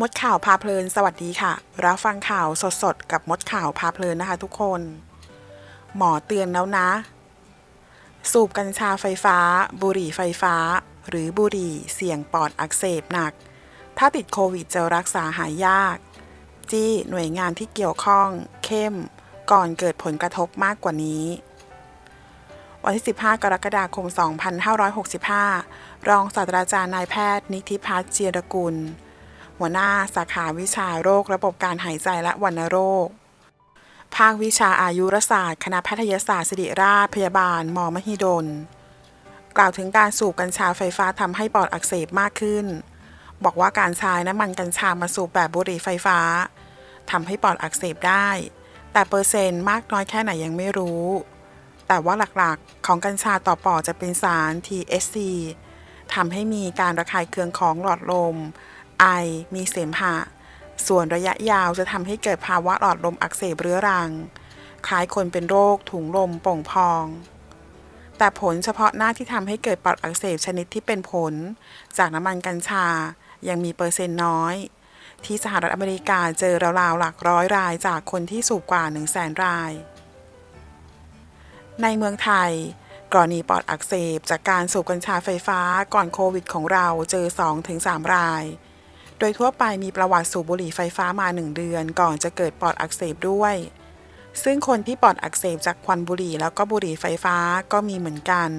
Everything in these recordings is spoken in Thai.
มดข่าวพาเพลินสวัสดีค่ะ รับฟังข่าวสดๆ กับมดข่าวพาเพลินนะคะทุกคน หมอเตือนแล้วนะ สูบกัญชาไฟฟ้า บุหรี่ไฟฟ้า หรือบุหรี่เสี่ยงปอดอักเสบหนัก ถ้าติดโควิดจะรักษาหายยาก จี้หน่วยงานที่เกี่ยวข้อง เข้ม ก่อนเกิดผลกระทบมากกว่านี้วันที่ 15 กรกฎาคม 2565 รองศาสตราจารย์นายแพทย์ นิธิพัฒน์เจียรกุล หัวหน้าสาขาวิชาโรค ระบบการหายใจและวัณโรค ภาควิชาอายุรศาสตร์ คณะแพทยศาสตร์ศิริราชพยาบาล มอมหิดล กล่าวถึงการสูบกัญชาไฟฟ้าทำให้ปอดอักเสบมากขึ้น บอกว่าการใช้น้ำมันกัญชามาสูบแบบบุหรี่ไฟฟ้าทำให้ปอดอักเสบได้ แต่เปอร์เซ็นต์มากน้อยแค่ไหนยังไม่รู้ แต่ว่าหลักๆของกัญชาต่อปอดจะเป็นสาร THC ทำให้มีการระคายเคืองของหลอดลม ไอ มีเสมหะ ส่วนระยะยาวจะทำให้เกิดภาวะหลอดลมอักเสบเรื้อรัง คล้ายคนเป็นโรคถุงลมโป่งพอง แต่ผลเฉพาะหน้าที่ทำให้เกิดปอดอักเสบชนิดที่เป็นผล จากน้ำมันกัญชา ยังมีเปอร์เซ็นต์น้อย ที่สหรัฐอเมริกาเจอราวๆหลักร้อยรายจากคนที่สูบกว่า 1 0 0 0 0แสนราย ในเมืองไทยกรณีปอดอักเสบจากการสูบกัญชาไฟฟ้าก่อนโควิดของเราเจอ 2-3 ราย โดยทั่วไปมีประวัติสูบบุหรี่ไฟฟ้ามา 1 เดือน ก่อนจะเกิดปอดอักเสบด้วย ซึ่งคนที่ปอดอักเสบจากควันบุหรี่แล้วก็บุหรี่ไฟฟ้าก็มีเหมือนกัน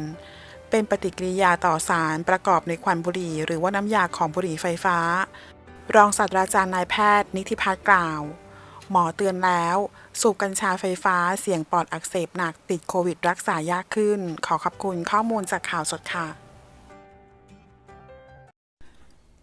เป็นปฏิกิริยาต่อสารประกอบในควันบุหรี่หรือว่าน้ำยาของบุหรี่ไฟฟ้า รองศาสตราจารย์นายแพทย์ นิติพัฒน์กล่าว หมอเตือนแล้ว สูบกัญชาไฟฟ้าเสี่ยงปอดอักเสบหนักติดโควิดรักษายากขึ้น ขอขอบคุณข้อมูลจากข่าวสดค่ะ